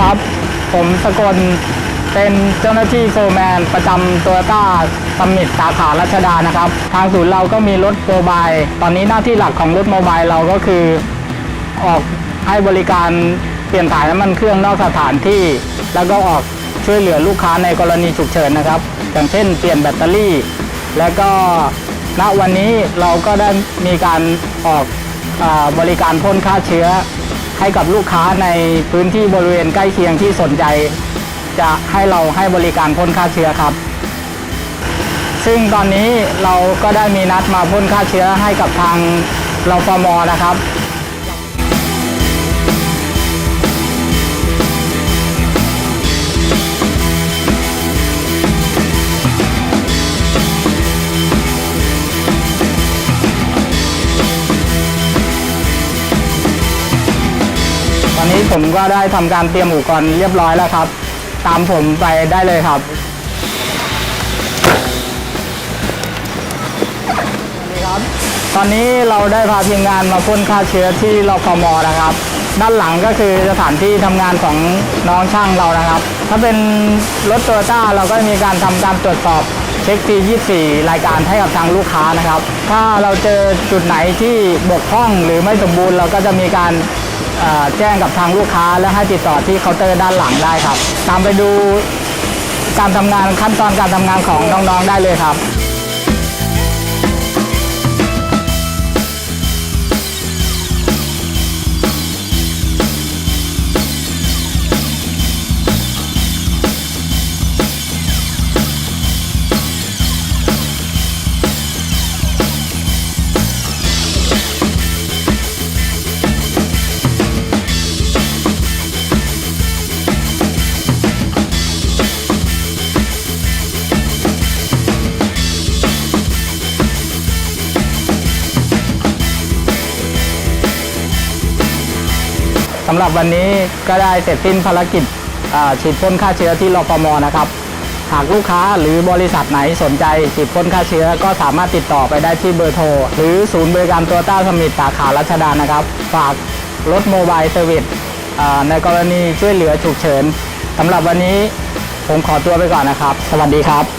ครับ ผมสกล เป็นเจ้าหน้าที่โฟร์แมน ประจำโตโยต้าสมิตสาขารัชดานะครับ ทางศูนย์เราก็มีรถโมบาย ตอนนี้หน้าที่หลักของรถโมบายเราก็คือ ออกให้บริการเปลี่ยนถ่ายน้ำมันเครื่องนอกสถานที่ แล้วก็ออกช่วยเหลือลูกค้าในกรณีฉุกเฉินนะครับ อย่างเช่น เปลี่ยนแบตเตอรี่ และก็ณวันนี้เราก็ได้มีการออกอบริการพ่นฆ่าเชื้อ ให้กับลูกค้าในพื้นที่บริเวณใกล้เคียงที่สนใจ จะให้เราให้บริการพ่นฆ่าเชื้อครับ ซึ่งตอนนี้เราก็ได้มีนัดมาพ่นฆ่าเชื้อให้กับทางเราฟมนะครับ ตอนนี้ผมก็ได้ทำการเตรียมอุปกรณ์เรียบร้อยแล้วครับ ตามผมไปได้เลยครับครับตอนนี้เราได้พาทีมงานมาพ่นฆ่าเชื้อที่รพมนะครับ ด้านหลังก็คือสถานที่ทำงานของน้องช่างเรานะครับ ถ้าเป็นรถโตโยต้าเราก็มีการทำการตรวจสอบเช็คฟรี24 รายการให้กับทางลูกค้านะครับ ถ้าเราเจอจุดไหนที่บกพร่องหรือไม่สมบูรณ์ เราก็จะมีการเอ่อ แจ้งกับทางลูกค้าและให้ติดต่อที่เคาน์เตอร์ด้านหลังได้ครับ ตามไปดูการทำงานขั้นตอนการทำงานของน้องๆได้เลยครับ สำหรับวันนี้ก็ได้เสร็จสิ้นภารกิจฉีดพ่นฆ่าเชื้อที่รพมนะครับ หากลูกค้าหรือบริษัทไหนสนใจฉีดพ่นฆ่าเชื้อก็สามารถติดต่อไปได้ที่เบอร์โทร หรือศูนย์บริการตัวต้าสมิตสาขารัชดานะครับ ฝากรถโมบายเซอร์วิสในกรณีช่วยเหลือฉุกเฉินสำหรับวันนี้ผมขอตัวไปก่อนนะครับ สวัสดีครับ